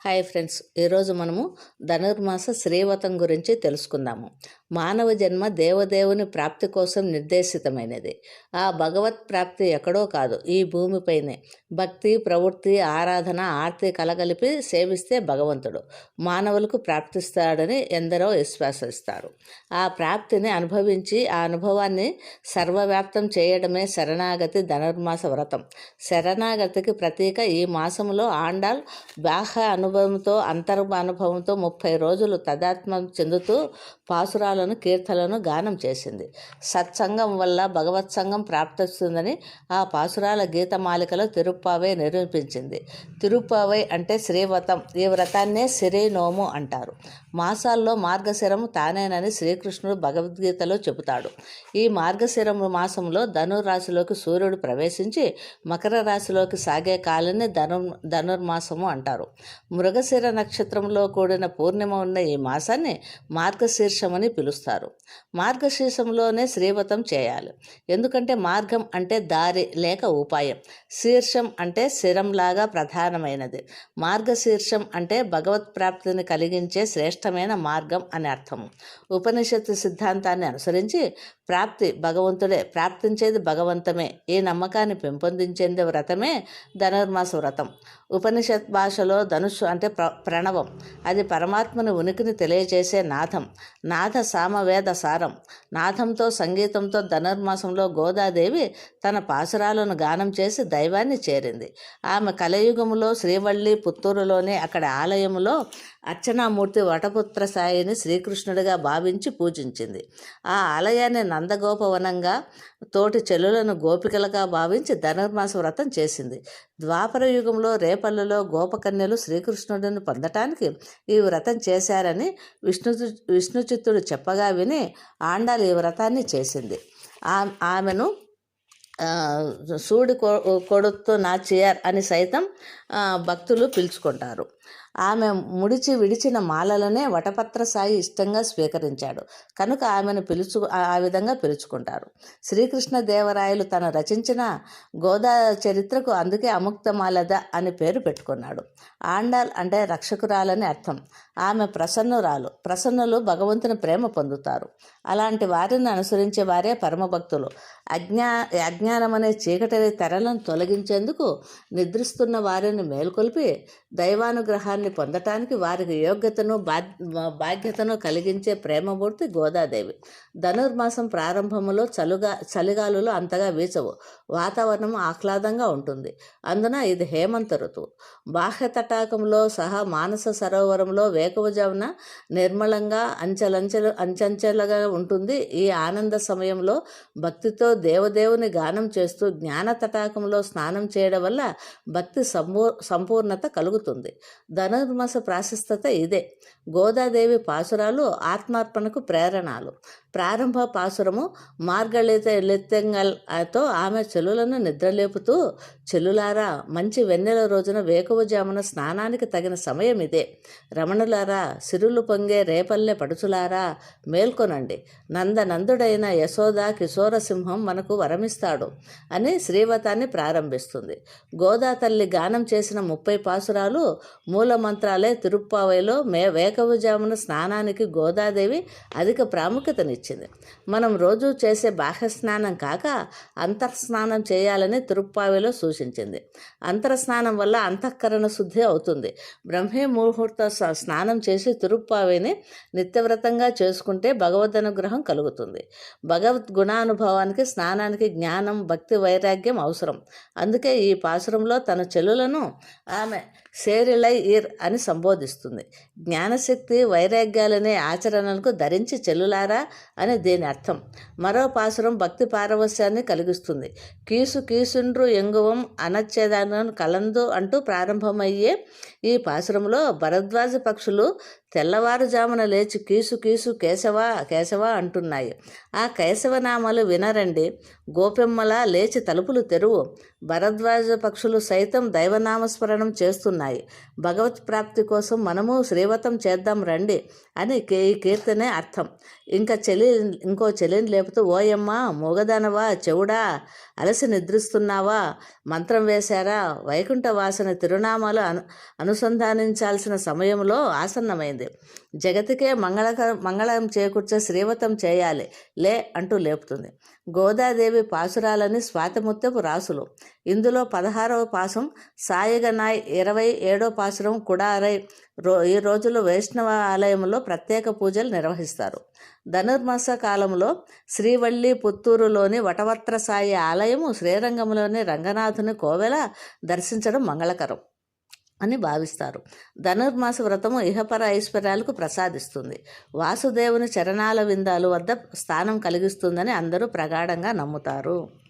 Hi friends ఈరోజు మనము ధనుర్మాస శ్రీవతం గురించి తెలుసుకుందాము. మానవ జన్మ దేవదేవుని ప్రాప్తి కోసం నిర్దేశితమైనది. ఆ భగవత్ ప్రాప్తి ఎక్కడో కాదు ఈ భూమిపైనే. భక్తి ప్రవృత్తి ఆరాధన ఆర్తి కలగలిపి సేవిస్తే భగవంతుడు. మానవులకు ప్రాప్తిస్తాడని ఎందరో విశ్వాసిస్తారు. ఆ ప్రాప్తిని అనుభవించి ఆ అనుభవాన్ని సర్వవ్యాప్తం చేయడమే శరణాగతి ధనుర్మాస వ్రతం. శరణాగతికి ప్రతీక ఈ మాసంలో ఆండాల్ బాహ అను అనుభవంతో అంతర్ అనుభవంతో ముప్పై రోజులు తదాత్మం చెందుతూ పాసురాలను కీర్తనలను గానం చేసింది. సత్సంగం వల్ల భగవత్ సంఘం ప్రాప్తిస్తుందని ఆ పాసురాల గీతమాలికలో తిరుప్పావై నిరూపించింది. తిరుప్పావై అంటే శ్రీవ్రతం. ఈ వ్రతాన్నే శరీనోము అంటారు. మాసాల్లో మార్గశిరము తానేనని శ్రీకృష్ణుడు భగవద్గీతలో చెబుతాడు. ఈ మార్గశిరము మాసంలో ధనుర్రాశిలోకి సూర్యుడు ప్రవేశించి మకర రాశిలోకి సాగే కాలాన్ని ధను ధనుర్మాసము అంటారు. మృగశిర నక్షత్రంలో కూడిన పూర్ణిమ ఉన్న ఈ మాసాన్ని మార్గశీర్షమని పిలుస్తారు. మార్గశీర్షంలోనే శ్రీవతం చేయాలి. ఎందుకంటే మార్గం అంటే దారి లేక ఉపాయం. శీర్షం అంటే శిరంలాగా ప్రధానమైనది. మార్గశీర్షం అంటే భగవత్ ప్రాప్తిని కలిగించే శ్రేష్టమైన మార్గం అని అర్థం ఉపనిషత్తు సిద్ధాంతాన్ని అనుసరించి ప్రాప్తి భగవంతుడే ప్రాప్తించేది భగవంతమే. ఈ నమ్మకాన్ని పెంపొందించేది వ్రతమే ధనుర్మాస వ్రతం. ఉపనిషత్ భాషలో ధనుస్సు అంటే ప్ర ప్రణవం. అది పరమాత్మని ఉనికిని తెలియజేసే నాథం. నాథ సామవేద సారం. నాథంతో సంగీతంతో ధనుర్మాసంలో గోదాదేవి తన పాసురాలను గానం చేసి దైవాన్ని చేరింది. ఆమె కలయుగములో శ్రీవల్లి పుత్తూరులోని అక్కడ ఆలయంలో అర్చనామూర్తి వటపుత్ర సాయిని శ్రీకృష్ణుడిగా భావించి పూజించింది. ఆ ఆలయాన్ని నందగోపవనంగా తోటి చెల్లులను గోపికలుగా భావించి ధనుర్మాస వ్రతం చేసింది. ద్వాపర యుగంలో రేపల్లెలో గోపకన్యలు శ్రీకృష్ణుడిని పొందటానికి ఈ వ్రతం చేశారని విష్ణు విష్ణుచిత్తుడు చెప్పగా విని ఆండాలు ఈ వ్రతాన్ని చేసింది. ఆ- ఆమెను సూడి కొ కొడుతూ నాచియర్ అని సైతం భక్తులు పిలుచుకుంటారు. ఆమె ముడిచి విడిచిన మాలలనే వటపత్ర సాయి ఇష్టంగా స్వీకరించాడు. కనుక ఆమెను పిలుచు ఆ విధంగా పిలుచుకుంటారు. శ్రీకృష్ణ దేవరాయలు తన రచించిన గోదా చరిత్రకు అందుకే అముక్తమాలద అని పేరు పెట్టుకున్నాడు. ఆండాల్ అంటే రక్షకురాలని అర్థం. ఆమె ప్రసన్నురాలు. ప్రసన్నులు భగవంతుని ప్రేమ పొందుతారు. అలాంటి వారిని అనుసరించే వారే పరమభక్తులు. అజ్ఞా అజ్ఞానం అనే చీకటి తెరలను తొలగించేందుకు నిద్రిస్తున్న వారిని మేల్కొల్పి దైవానుగ్రహాన్ని పొందటానికి వారికి యోగ్యతను బా బాధ్యతను కలిగించే ప్రేమమూర్తి గోదాదేవి. ధనుర్మాసం ప్రారంభంలో చలుగా చలిగాలులు అంతగా వీచవు. వాతావరణం ఆహ్లాదంగా ఉంటుంది. అందున ఇది హేమంత ఋతువు. బాహ్య తటాకంలో సహా మానస సరోవరంలో వేకువజామున నిర్మలంగా అంచెలంచెలు అంచెంచెలుగా ఉంటుంది. ఈ ఆనంద సమయంలో భక్తితో దేవదేవుని గానం చేస్తూ జ్ఞాన తటాకంలో స్నానం చేయడం వల్ల భక్తి సంపూ సంపూర్ణత కలుగుతుంది ధనుర్మాస ప్రాశస్తత ఇదే. గోదాదేవి పాసురాలు ఆత్మార్పణకు ప్రేరణాలు. ప్రారంభ పాసురము మార్గళిత లెత్తెంగల్తో ఆమె చెలులను నిద్రలేపుతూ చెల్లులారా మంచి వెన్నెల రోజున వేకువజామున స్నానానికి తగిన సమయం ఇదే. రమణులారా సిరులు పొంగే రేపల్లె పడుచులారా మేల్కొనండి. నందనందుడైన యశోద కిశోర సింహం మనకు వరమిస్తాడు అని శ్రీవతాన్ని ప్రారంభిస్తుంది. గోదా తల్లి గానం చేసిన ముప్పై పాసురాలు మూలమంత్రాలే తిరుప్పావైలో మే వేకవజామున స్నానానికి గోదాదేవి అధిక ప్రాముఖ్యతనిచ్చింది. మనం రోజు చేసే బాహ్య స్నానం కాక అంతఃస్నానం చేయాలని తిరుప్పావిలో సూచించింది. అంతర్స్నానం వల్ల అంతఃకరణ శుద్ధి అవుతుంది. బ్రహ్మే ముహూర్త స్నానం చేసి తిరుప్పావిని నిత్యవ్రతంగా చేసుకుంటే భగవద్ అనుగ్రహం కలుగుతుంది. భగవద్ గుణానుభవానికి స్నానానికి జ్ఞానం భక్తి వైరాగ్యం అవసరం. అందుకే ఈ పాసురంలో తన చెల్లులను ఆమె సేరిలై ఇర్ అని సంబోధిస్తుంది. జ్ఞానశక్తి వైరాగ్యాలనే ఆచరణలకు ధరించి చెల్లులారా అని దీని అర్థం. మరో పాసురం భక్తి పారవస్యాన్ని కలిగిస్తుంది. కీసు కీసుండ్రు ఎంగువం అనచ్చేదానం కలందు అంటూ ప్రారంభమయ్యే ఈ పాసురంలో భరద్వాజ పక్షులు తెల్లవారుజామున లేచి కీసు కీసు కేశవ కేశవ అంటున్నాయి. ఆ కేశవనామాలు వినరండి. గోపెమ్మల లేచి తలుపులు తెరువు. భరద్వాజ పక్షులు సైతం దైవనామస్మరణం చేస్తున్నాయి. భగవత్ ప్రాప్తి కోసం మనము శ్రీవతం చేద్దాం రండి అని కే- ఈ కీర్తనే అర్థం. ఇంకా చెలి ఇంకో చెలిని లేపుతూ ఓయమ్మ మూగదానవా చెవుడా అలసి నిద్రిస్తున్నావా మంత్రం వేశారా వైకుంఠ వాసన తిరునామాలు అను అనుసంధానించాల్సిన సమయంలో ఆసన్నమైంది. జగతికే మంగళకర మంగళం చేకూర్చే శ్రీవతం చేయాలి లే అంటూ లేపుతుంది. గోదాదేవి పాసురాలని స్వాతిముత్యపు రాసులు. ఇందులో పదహారవ పాసం సాయిగనాయ్ ఇరవై ఏడో పాసురం కుడారై రో ఈ రోజుల్లో వైష్ణవ ఆలయంలో ప్రత్యేక పూజలు నిర్వహిస్తారు. ధనుర్మాస కాలంలో శ్రీవల్లి పుత్తూరులోని వటవత్ర సాయి ఆలయము శ్రీరంగంలోని రంగనాథుని కోవెల దర్శించడం మంగళకరం. అని భావిస్తారు. ధనుర్మాస వ్రతము ఇహపర ఐశ్వర్యాలకు ప్రసాదిస్తుంది. వాసుదేవుని చరణాల విందాలు వద్ద స్థానం కలిగిస్తుందని అందరూ ప్రగాఢంగా నమ్ముతారు.